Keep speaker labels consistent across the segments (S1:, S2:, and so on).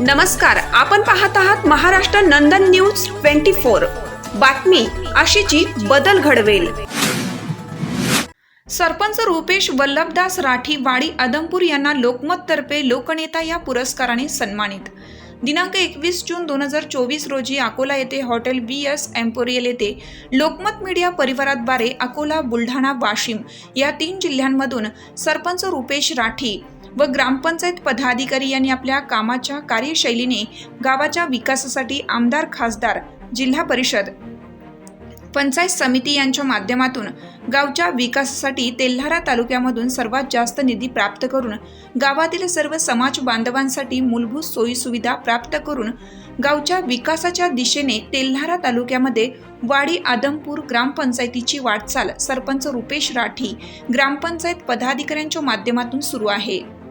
S1: नमस्कार आपण पाहत आहात Maharashtra Nandan news twenty four. बातमी अशीची बदल घडवेल. सरपंच रुपेश वल्लभदास राठी वाडी आदमपूर यांना लोकमततर्फे लोकनेता या पुरस्काराने सन्मानित. दिनांक एकवीस जून दोन हजार चोवीस रोजी अकोला येथे हॉटेल बी एस एम्पोरियल येथे लोकमत मीडिया परिवाराद्वारे अकोला बुलढाणा वाशिम या तीन जिल्ह्यांमधून सरपंच रुपेश राठी व ग्रामपंचायत पदाधिकारी यांनी आपल्या कामाच्या कार्यशैलीने गावाच्या विकासासाठी आमदार खासदार जिल्हा परिषद पंचायत समिती यांच्या माध्यमातून गावच्या विकासासाठी तेल्हारा तालुक्यामधून सर्वात जास्त निधी प्राप्त करून गावातील सर्व समाज बांधवांसाठी मूलभूत सोयीसुविधा प्राप्त करून गावच्या विकासाच्या दिशेने तेल्हारा तालुक्यामध्ये वाडी आदमपूर ग्रामपंचायतीची वाटचाल सरपंच रुपेश राठी ग्रामपंचायत पदाधिकाऱ्यांच्या माध्यमातून सुरू आहे.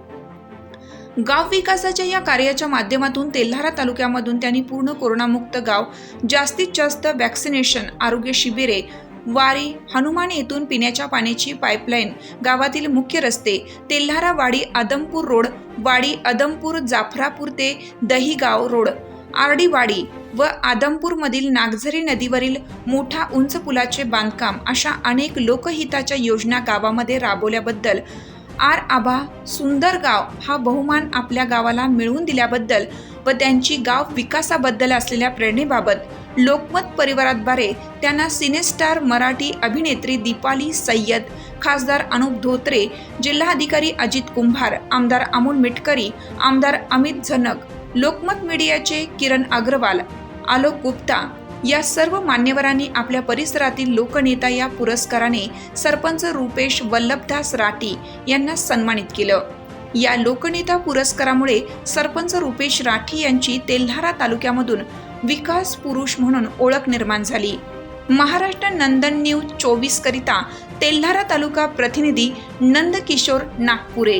S1: गाव विकासाच्या या कार्याच्या माध्यमातून तेल्हारा तालुक्यामधून त्यांनी पूर्ण कोरोनामुक्त गाव जास्तीत जास्त वॅक्सिनेशन आरोग्य शिबिरे वारी हनुमान येथून पिण्याच्या पाण्याची पाईपलाईन गावातील मुख्य रस्ते तेल्हारा वाडी आदमपूर रोड वाडी आदमपूर जाफरापूर ते दहीगाव रोड आरडीवाडी व आदमपूरमधील नागझरी नदीवरील मोठा उंच पुलाचे बांधकाम अशा अनेक लोकहिताच्या योजना गावामध्ये राबवल्याबद्दल आर आभा सुंदर गाव हा बहुमान आपल्या गावाला मिळवून दिल्याबद्दल व त्यांची गाव विकासाबद्दल असलेल्या प्रेरणेबाबत लोकमत परिवाराद्वारे त्यांना सिनेस्टार मराठी अभिनेत्री दीपाली सय्यद खासदार अनुप धोत्रे जिल्हाधिकारी अजित कुंभार आमदार अमोल मिटकरी आमदार अमित झनक लोकमत मीडियाचे किरण अग्रवाल आलोक गुप्ता या सर्व मान्यवरांनी आपल्या परिसरातील लोकनेता या पुरस्काराने सरपंच रुपेश वल्लभदास राठी यांना सन्मानित केलं. या लोकनेता पुरस्कारामुळे सरपंच रुपेश राठी यांची तेल्हारा तालुक्यामधून विकास पुरुष म्हणून ओळख निर्माण झाली. महाराष्ट्र नंदन न्यूज चोवीस करिता तेल्हारा तालुका प्रतिनिधी नंदकिशोर नागपुरे.